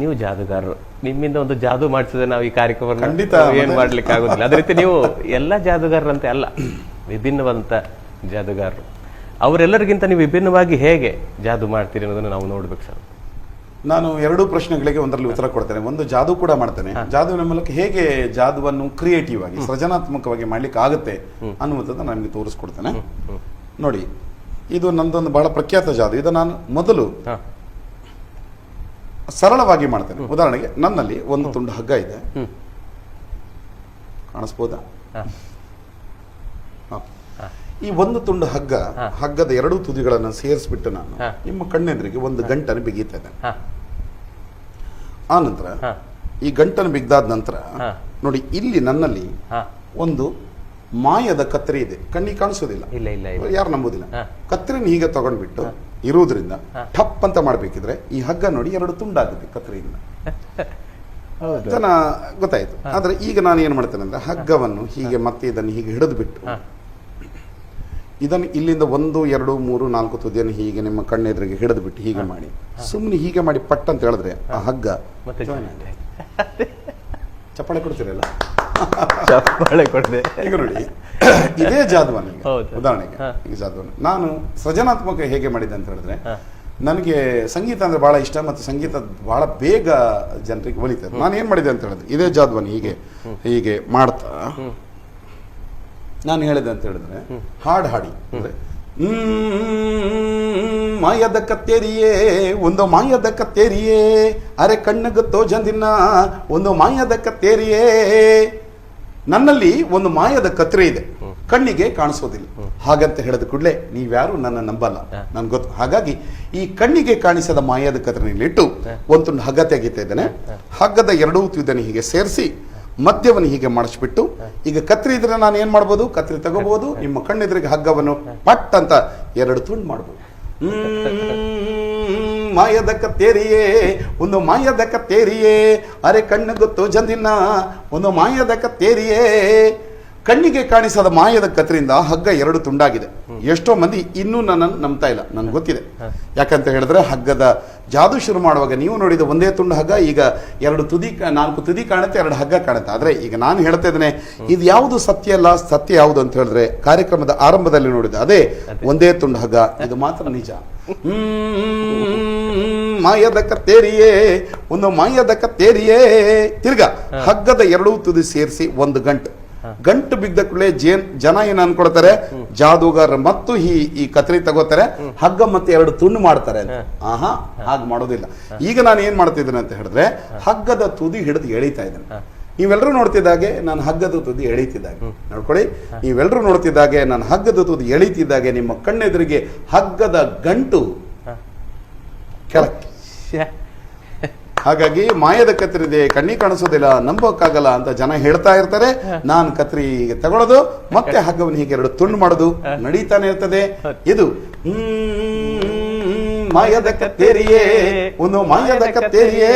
ನೀವು ಜಾದುಗಾರರು. ನಿಮ್ಮಿಂದ ಒಂದು ಜಾದು ಮಾಡಿಸಿದ್ರೆ ನಾವು ಈ ಕಾರ್ಯಕ್ರಮ ಖಂಡಿತ, ಏನ್ ಮಾಡ್ಲಿಕ್ಕೆ ಆಗುದಿಲ್ಲ. ಅದೇ ರೀತಿ ನೀವು ಎಲ್ಲ ಜಾದುಗಾರರಂತೆ ಅಲ್ಲ ವಿಭಿನ್ನವಾದಂತ ಜಾದುಗಾರರು. ಅವರೆಲ್ಲರಿಗಿಂತ ನೀವು ವಿಭಿನ್ನವಾಗಿ ಹೇಗೆ ಜಾದು ಮಾಡ್ತೀರಿ ಅನ್ನೋದನ್ನು ನಾವು ನೋಡ್ಬೇಕು ಸರ್. ನಾನು ಎರಡು ಪ್ರಶ್ನೆಗಳಿಗೆ ಒಂದರಲ್ಲಿ ಉತ್ತರ ಕೊಡ್ತೇನೆ. ಒಂದು ಜಾದು ಕೂಡ ಮಾಡ್ತೇನೆ. ಜಾದುವಿನ ಮೂಲಕ ಹೇಗೆ ಜಾದುವನ್ನು ಕ್ರಿಯೇಟಿವ್ ಆಗಿ ಸೃಜನಾತ್ಮಕವಾಗಿ ಮಾಡ್ಲಿಕ್ಕೆ ಆಗುತ್ತೆ ಅನ್ನುವಂಥದ್ದು ನಾನು ನಿಮಗೆ ತೋರಿಸ್ಕೊಡ್ತೇನೆ. ನೋಡಿ ಇದು ನಂದೊಂದು ಬಹಳ ಪ್ರಖ್ಯಾತ ಜಾದು. ಇದು ನಾನು ಮೊದಲು ಸರಳವಾಗಿ ಮಾಡ್ತೇನೆ. ಉದಾಹರಣೆಗೆ ನನ್ನಲ್ಲಿ ಒಂದು ತುಂಡು ಹಗ್ಗ ಇದೆ. ಕಾಣಿಸ್ಬೋದಾ. ಈ ಒಂದು ತುಂಡು ಹಗ್ಗ ಹಗ್ಗದ ಎರಡು ತುದಿಗಳನ್ನು ಸೇರಿಸ್ಬಿಟ್ಟು ನಾನು ನಿಮ್ಮ ಕಣ್ಣೆದ್ರಿಗೆ ಒಂದು ಗಂಟನ್ನು ಬಿಗಿತಾ ಇದ್ದೇನೆ. ಆ ನಂತರ ಈ ಗಂಟನ್ನು ಬಿಗ್ದಾದ ನಂತರ ನೋಡಿ ಇಲ್ಲಿ ನನ್ನಲ್ಲಿ ಒಂದು ಮಾಯದ ಕತ್ತರಿ ಇದೆ. ಕಣ್ಣಿಗೆ ಕಾಣಿಸೋದಿಲ್ಲ. ಇಲ್ಲ ಇಲ್ಲ ಇಲ್ಲ. ಯಾರು ನಂಬುದಿಲ್ಲ. ಕತ್ತರಿನ ಹೀಗೆ ತಗೊಂಡ್ಬಿಟ್ಟು ಇರುವುದರಿಂದ ಠಪ್ ಅಂತ ಮಾಡ್ಬೇಕಿದ್ರೆ ಈ ಹಗ್ಗ ನೋಡಿ ಎರಡು ತುಂಡಾಗುತ್ತೆ ಕತ್ತರಿಯಿಂದ ಹೌದು. ಜನ ಗೊತ್ತಾಯ್ತು. ಆದ್ರೆ ಈಗ ನಾನು ಏನು ಮಾಡ್ತೇನೆ ಅಂದ್ರೆ ಹಗ್ಗವನ್ನು ಹೀಗೆ ಮತ್ತೆ ಇದನ್ನು ಹೀಗೆ ಹಿಡಿದು ಬಿಟ್ಟು. ಇದನ್ನು ಇಲ್ಲಿಂದ ಒಂದು ಎರಡು ಮೂರು ನಾಲ್ಕು ತುದಿಯನ್ನು ಹೀಗೆ ನಿಮ್ಮ ಕಣ್ಣೆದುರಿಗೆ ಹಿಡಿದು ಬಿಟ್ಟು ಹೀಗೆ ಮಾಡಿ. ಸುಮ್ಮನೆ ಹೀಗೆ ಮಾಡಿ ಪಟ್ ಅಂತ ಹೇಳಿದ್ರೆ ಆ ಹಗ್ಗ. ಚಪ್ಪಾಳೆ ಕೊಡ್ತೀರಲ್ಲ? ಚಪ್ಪಾಳೆ ಕೊಡದೆ. ಈಗ ನೋಡಿ ಇದೇ ಜಾದವ ಈಗ ಹೌದು. ಉದಾಹರಣೆಗೆ ಈ ಜಾದುವನ್ನು ನಾನು ಸೃಜನಾತ್ಮಕ ಹೇಗೆ ಮಾಡಿದೆ ಅಂತ ಹೇಳಿದ್ರೆ. ನನಗೆ ಸಂಗೀತ ಅಂದ್ರೆ ಬಹಳ ಇಷ್ಟ ಮತ್ತು ಸಂಗೀತ ಬಹಳ ಬೇಗ ಜನರಿಗೆ ಒಲಿತದೆ. ನಾನು ಏನ್ ಮಾಡಿದೆ ಅಂತ ಹೇಳಿದ್ರೆ ಇದೇ ಜಾದುವನ್ನು ಹೀಗೆ ಹೀಗೆ ಮಾಡ್ತಾ. ನಾನು ಹೇಳಿದೆ ಅಂತ ಹೇಳಿದ್ರೆ ಹಾಡು ಹಾಡಿ. ಅಂದ್ರೆ ಮಾಯದ ಕತ್ತೇರಿಯೇ ಒಂದು ಮಾಯದ ಕತ್ತೇರಿಯೇ ಅರೆ ಕಣ್ಣಗ ತೋಜಂದಿನ ಒಂದು ಮಾಯದ ಕತ್ತೇರಿಯೇ ನನ್ನಲ್ಲಿ ಒಂದು ಮಾಯದ ಕತ್ರೆ ಇದೆ. ಕಣ್ಣಿಗೆ ಕಾಣಿಸೋದಿಲ್ಲ. ಹಾಗಂತ ಹೇಳಿದ ಕೂಡಲೇ ನೀವ್ಯಾರು ನನ್ನ ನಂಬಲ್ಲ. ನನ್ಗೆ ಗೊತ್ತು. ಹಾಗಾಗಿ ಈ ಕಣ್ಣಿಗೆ ಕಾಣಿಸದ ಮಾಯದ ಕತ್ತರಿನಲ್ಲಿಟ್ಟು ಒಂದು ತುಂಡು ಹಗ್ಗ ತೆಗಿತಾ ಇದ್ದೇನೆ ಹಗ್ಗದ ಎರಡೂ ತುದಿಯನ್ನು ಹೀಗೆ ಸೇರಿಸಿ ಮದ್ಯವನ್ನು ಹೀಗೆ ಮಾಡಿಸ್ಬಿಟ್ಟು ಈಗ ಕತ್ರಿ ಇದ್ರೆ ನಾನು ಏನ್ ಮಾಡ್ಬೋದು? ಕತ್ರಿ ತಗೋಬಹುದು ನಿಮ್ಮ ಕಣ್ಣೆದುರಿಗೆ ಹಗ್ಗವನ್ನು ಪಟ್ ಅಂತ ಎರಡು ತುಂಡು ಮಾಡ್ಬೋದು. ಮಾಯದ ಕತ್ತೇರಿಯೇ ಒಂದು ಮಾಯದ ಕತ್ತೇರಿಯೇ ಅರೆ ಕಣ್ಣು ಗೊತ್ತು ಜಂದಿನ ಒಂದು ಮಾಯದ ಕತ್ತೇರಿಯೇ ಕಣ್ಣಿಗೆ ಕಾಣಿಸದ ಮಾಯದ ಕತ್ತರಿಂದ ಹಗ್ಗ ಎರಡು ತುಂಡಾಗಿದೆ. ಎಷ್ಟೋ ಮಂದಿ ಇನ್ನೂ ನನ್ನನ್ನು ನಂಬ್ತಾ ಇಲ್ಲ. ನನ್ಗೆ ಗೊತ್ತಿದೆ. ಯಾಕಂತ ಹೇಳಿದ್ರೆ ಹಗ್ಗದ ಜಾದು ಶುರು ಮಾಡುವಾಗ ನೀವು ನೋಡಿದ ಒಂದೇ ತುಂಡು ಹಗ್ಗ ಈಗ ಎರಡು ತುದಿ ನಾಲ್ಕು ತುದಿ ಕಾಣುತ್ತೆ ಎರಡು ಹಗ್ಗ ಕಾಣುತ್ತೆ. ಆದರೆ ಈಗ ನಾನು ಹೇಳ್ತಾ ಇದ್ದೇನೆ ಇದು ಯಾವುದು ಸತ್ಯ ಅಲ್ಲ ಸತ್ಯ ಯಾವುದು ಅಂತ ಹೇಳಿದ್ರೆ ಕಾರ್ಯಕ್ರಮದ ಆರಂಭದಲ್ಲಿ ನೋಡಿದ ಅದೇ ಒಂದೇ ತುಂಡು ಹಗ್ಗ. ಇದು ಮಾತ್ರ ನಿಜ. ಮಾಯದ ಕತ್ತೇರಿಯೇ ಒಂದು ಮಾಯದ ಕತ್ತೇರಿಯೇ. ತಿರ್ಗಾ ಹಗ್ಗದ ಎರಡೂ ತುದಿ ಸೇರಿಸಿ ಒಂದು ಗಂಟು. ಗಂಟು ಬಿದ್ದ ಕೂಡಲೇ ಜೇನ್ ಜನ ಏನ್ ಅನ್ಕೊಳ್ತಾರೆ? ಜಾದೂಗಾರ ಮತ್ತು ಈ ಈ ಕತ್ರಿ ತಗೋತಾರೆ ಹಗ್ಗ ಮತ್ತೆ ಎರಡು ತುಂಡು ಮಾಡ್ತಾರೆ. ಆಹಾ ಹಾಗೆ ಮಾಡೋದಿಲ್ಲ. ಈಗ ನಾನು ಏನ್ ಮಾಡ್ತಿದ್ದೇನೆ ಅಂತ ಹೇಳಿದ್ರೆ ಹಗ್ಗದ ತುದಿ ಹಿಡಿದು ಎಳಿತಾ ಇದ್ದೇನೆ. ನೀವೆಲ್ಲರೂ ನೋಡ್ತಿದ್ದಾಗೆ ನಾನು ಹಗ್ಗದ ತುದಿ ಎಳಿತಿದ್ದಾಗೆ ನೋಡ್ಕೊಳ್ಳಿ ನೀವೆಲ್ಲರೂ ನೋಡ್ತಿದ್ದಾಗೆ ನಾನು ಹಗ್ಗದ ತುದಿ ಎಳಿತಿದ್ದಾಗೆ ನಿಮ್ಮ ಕಣ್ಣೆದುರಿಗೆ ಹಗ್ಗದ ಗಂಟು ಕೆಳಕ್ಕೆ. ಹಾಗಾಗಿ ಮಾಯದ ಕತ್ರಿದೆ ಕಣ್ಣಿ ಕಾಣಿಸೋದಿಲ್ಲ ನಂಬೋಕ್ಕಾಗಲ್ಲ ಅಂತ ಜನ ಹೇಳ್ತಾ ಇರ್ತಾರೆ. ನಾನು ಕತ್ರಿ ತಗೊಳ್ಳೋದು ಮತ್ತೆ ಹಗ್ಗವನ್ನು ಹೀಗೆ ಎರಡು ತುಂಡು ಮಾಡೋದು ನಡೀತಾನೆ ಇರ್ತದೆ. ಇದು ಹ್ಮ್, ಮಾಯದ ಕತ್ತೇರಿಯೇ ಒಂದು ಮಾಯದ ಕತ್ತೇರಿಯೇ.